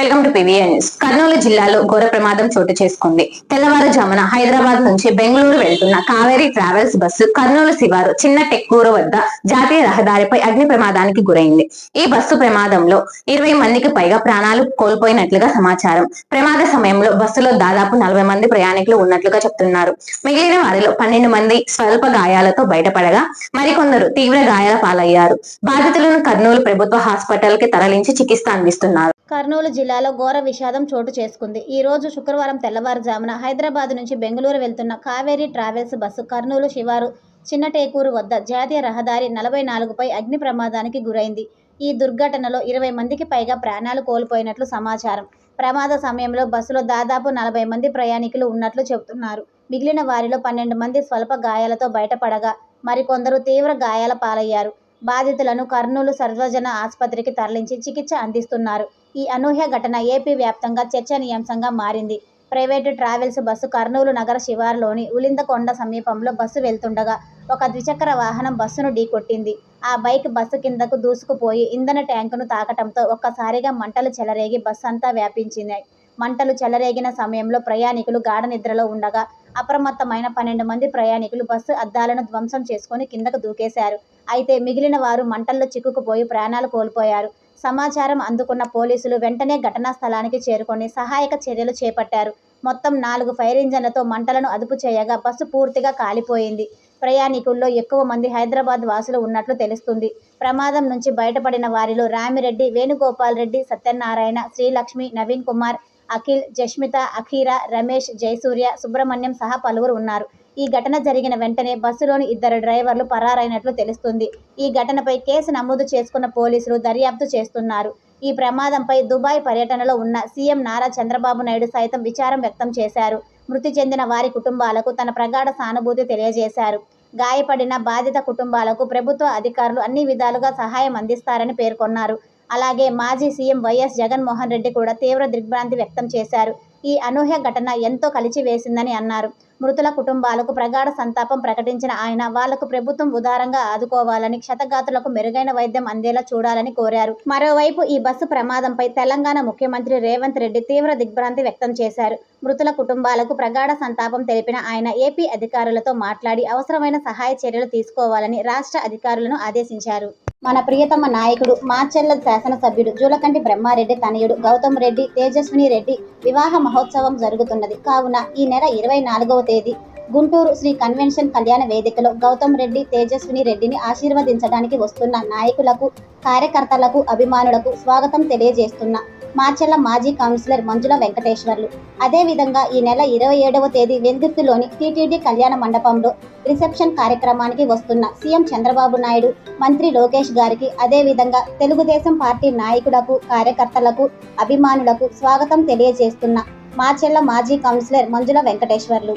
Welcome to PVN news. Kurnool జిల్లాలో ఘోర ప్రమాదం చోటు చేసుకుంది. తెల్లవారుజామున హైదరాబాద్ నుంచి బెంగళూరు వెళ్తున్న కావేరీ ట్రావెల్స్ బస్సు కర్నూలు శివారు చిన్న టెక్కూరు వద్ద జాతీయ రహదారిపై అగ్ని ప్రమాదానికి గురైంది. ఈ బస్సు ప్రమాదంలో ఇరవై మందికి పైగా ప్రాణాలు కోల్పోయినట్లుగా సమాచారం. ప్రమాద సమయంలో బస్సులో దాదాపు నలభై మంది ప్రయాణికులు ఉన్నట్లుగా చెప్తున్నారు. మిగిలిన వారిలో పన్నెండు మంది స్వల్ప గాయాలతో బయటపడగా మరికొందరు తీవ్ర గాయాల పాలయ్యారు. బాధితులను కర్నూలు ప్రభుత్వ హాస్పిటల్కి తరలించి చికిత్స అందిస్తున్నారు. కర్నూలు జిల్లాలో ఘోర విషాదం చోటు చేసుకుంది. ఈ రోజు శుక్రవారం తెల్లవారుజామున హైదరాబాద్ నుంచి బెంగళూరు వెళ్తున్న కావేరీ ట్రావెల్స్ బస్సు కర్నూలు శివారు చిన్నటేకూరు వద్ద జాతీయ రహదారి నలభై నాలుగుపై అగ్ని ప్రమాదానికి గురైంది. ఈ దుర్ఘటనలో ఇరవై మందికి పైగా ప్రాణాలు కోల్పోయినట్లు సమాచారం. ప్రమాద సమయంలో బస్సులో దాదాపు నలభై మంది ప్రయాణికులు ఉన్నట్లు చెబుతున్నారు. మిగిలిన వారిలో పన్నెండు మంది స్వల్ప గాయాలతో బయటపడగా మరికొందరు తీవ్ర గాయాల పాలయ్యారు. బాధితులను కర్నూలు సర్వజన ఆసుపత్రికి తరలించి చికిత్స అందిస్తున్నారు. ఈ అనూహ్య ఘటన ఏపీ వ్యాప్తంగా చర్చనీయాంశంగా మారింది. ప్రైవేటు ట్రావెల్స్ బస్సు కర్నూలు నగర శివారులోని ఉలిందకొండ సమీపంలో బస్సు వెళ్తుండగా ఒక ద్విచక్ర వాహనం బస్సును ఢీకొట్టింది. ఆ బైక్ బస్సు కిందకు దూసుకుపోయి ఇంధన ట్యాంకును తాకటంతో ఒక్కసారిగా మంటలు చెలరేగి బస్సు అంతా వ్యాపించింది మంటలు చెలరేగిన సమయంలో ప్రయాణికులు గాఢ నిద్రలో ఉండగా అప్రమత్తమైన పన్నెండు మంది ప్రయాణికులు బస్సు అద్దాలను ధ్వంసం చేసుకొని కిందకు దూకేశారు. అయితే మిగిలిన వారు మంటల్లో చిక్కుకుపోయి ప్రాణాలు కోల్పోయారు. సమాచారం అందుకున్న పోలీసులు వెంటనే ఘటనా స్థలానికి చేరుకొని సహాయక చర్యలు చేపట్టారు. మొత్తం నాలుగు ఫైర్ ఇంజన్లతో మంటలను అదుపు చేయగా బస్సు పూర్తిగా కాలిపోయింది. ప్రయాణికుల్లో ఎక్కువ మంది హైదరాబాద్ వాసులు ఉన్నట్లు తెలుస్తుంది. ప్రమాదం నుంచి బయటపడిన వారిలో రామిరెడ్డి వేణుగోపాల్ రెడ్డి సత్యనారాయణ శ్రీలక్ష్మి నవీన్ కుమార్ అఖిల్ జష్మిత అఖీరా రమేష్ జయసూర్య సుబ్రహ్మణ్యం సహా పలువురు ఉన్నారు. ఈ ఘటన జరిగిన వెంటనే బస్సులోని ఇద్దరు డ్రైవర్లు పరారైనట్లు తెలుస్తుంది. ఈ ఘటనపై కేసు నమోదు చేసుకున్న పోలీసులు దర్యాప్తు చేస్తున్నారు. ఈ ప్రమాదంపై దుబాయ్ పర్యటనలో ఉన్న సీఎం నారా చంద్రబాబు నాయుడు సైతం విచారం వ్యక్తం చేశారు. మృతి చెందిన వారి కుటుంబాలకు తన ప్రగాఢ సానుభూతి తెలియజేశారు. గాయపడిన బాధిత కుటుంబాలకు ప్రభుత్వ అధికారులు అన్ని విధాలుగా సహాయం అందిస్తారని పేర్కొన్నారు. అలాగే మాజీ సీఎం వైఎస్ జగన్మోహన్ రెడ్డి కూడా తీవ్ర దిగ్భ్రాంతి వ్యక్తం చేశారు. ఈ అనూహ్య ఘటన ఎంతో కలిచివేసిందని అన్నారు. మృతుల కుటుంబాలకు ప్రగాఢ సంతాపం ప్రకటించిన ఆయన వాళ్ళకు ప్రభుత్వం ఉదారంగా ఆదుకోవాలని క్షతగాతులకు మెరుగైన వైద్యం అందేలా చూడాలని కోరారు. మరోవైపు ఈ బస్సు ప్రమాదంపై తెలంగాణ ముఖ్యమంత్రి రేవంత్ రెడ్డి తీవ్ర దిగ్భ్రాంతి వ్యక్తం చేశారు. మృతుల కుటుంబాలకు ప్రగాఢ సంతాపం తెలిపిన ఆయన ఏపీ అధికారులతో మాట్లాడి అవసరమైన సహాయ చర్యలు తీసుకోవాలని రాష్ట్ర అధికారులను ఆదేశించారు. మన ప్రియతమ నాయకుడు మాచెల్ల శాసనసభ్యుడు జూలకంటి బ్రహ్మారెడ్డి తనయుడు గౌతమ్ రెడ్డి తేజస్విని రెడ్డి వివాహ మహోత్సవం జరుగుతున్నది. కావున ఈ నెల ఇరవై నాలుగవ తేదీ గుంటూరు శ్రీ కన్వెన్షన్ కళ్యాణ వేదికలో గౌతమ్ రెడ్డి తేజస్విని రెడ్డిని ఆశీర్వదించడానికి వస్తున్న నాయకులకు కార్యకర్తలకు అభిమానులకు స్వాగతం తెలియజేస్తున్న మార్చెల్ల మాజీ కౌన్సిలర్ మంజుల వెంకటేశ్వర్లు. అదేవిధంగా ఈ నెల ఇరవై ఏడవ తేదీ వెందుర్తిలోని టీటీడీ కళ్యాణ మండపంలో రిసెప్షన్ కార్యక్రమానికి వస్తున్న సీఎం చంద్రబాబు నాయుడు మంత్రి లోకేష్ గారికి అదేవిధంగా తెలుగుదేశం పార్టీ నాయకులకు కార్యకర్తలకు అభిమానులకు స్వాగతం తెలియజేస్తున్న మార్చెల్ల మాజీ కౌన్సిలర్ మంజుల Venkateswarlu.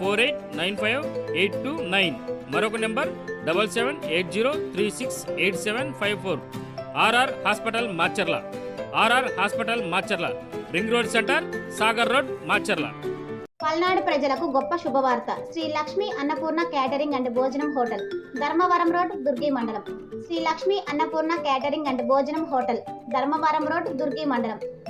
four eight nine five eight two nine. మరొక number double seven eight zero three six eight seven five four. RR hospital Macherla RR hospital Macherla ring road centre Sagar road Macherla Palnadu ప్రజలకు గొప్ప శుభవార్త. Shri Lakshmi Annapurna catering and భోజనం hotel Dharmavaram road Durgi మండలం. Shri Lakshmi Annapurna catering and భోజనం hotel Dharmavaram road Durgi మండలం.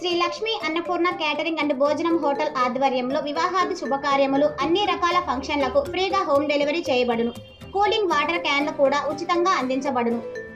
Shri Lakshmi Annapurna catering and భోజనం hotel ఆధ్వర్యంలో వివాహాది శుభకార్యములు అన్ని రకాల ఫంక్షన్లకు ఫ్రీగా హోమ్ డెలివరీ చేయబడును. కూలింగ్ వాటర్ క్యాన్లు కూడా ఉచితంగా అందించబడును.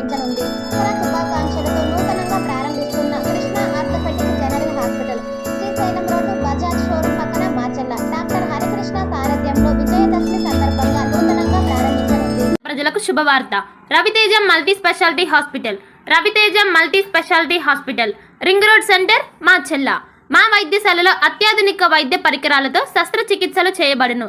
అందించనుంది ప్రారంభించనుంది శుభాకాంక్షలతో నూతనంగా ప్రారంభిస్తున్న Krishna orthopaedic general hospital. Srisailam road Bajaj showroom పక్కన మాచర్ల డాక్టర్ హరికృష్ణ సారథ్యంలో విజయదశమి సందర్భంగా నూతనంగా ప్రారంభించనుంది. ప్రజలకు శుభవార్త. Raviteja multi speciality hospital. Raviteja multi speciality hospital. Ring road centre మా చెల్ల మా వైద్యశాలలో అత్యాధునిక వైద్య పరికరాలతో శస్త్రచికిత్సలు చేయబడును.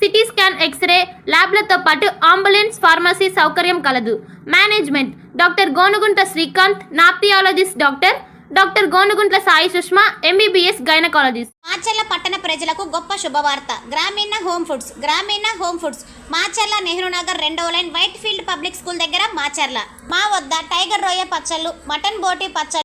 CT scan X-ray ల్యాబ్లతో పాటు అంబులెన్స్ ఫార్మసీ సౌకర్యం కలదు. Management doctor Gonugunta Srikanth ophthalmologist doctor doctor Gonuguntla Sai Sushma MBBS gynaecologist. Macherla పట్టణ ప్రజలకు గొప్ప శుభవార్త. Grameena home foods Grameena home foods. Macherla Nehru Nagar రెండవ line white field public school దగ్గర మాచర్ల. మా వద్ద టైగర్ రొయ్య పచ్చళ్ళు మటన్ బోటి పచ్చళ్ళు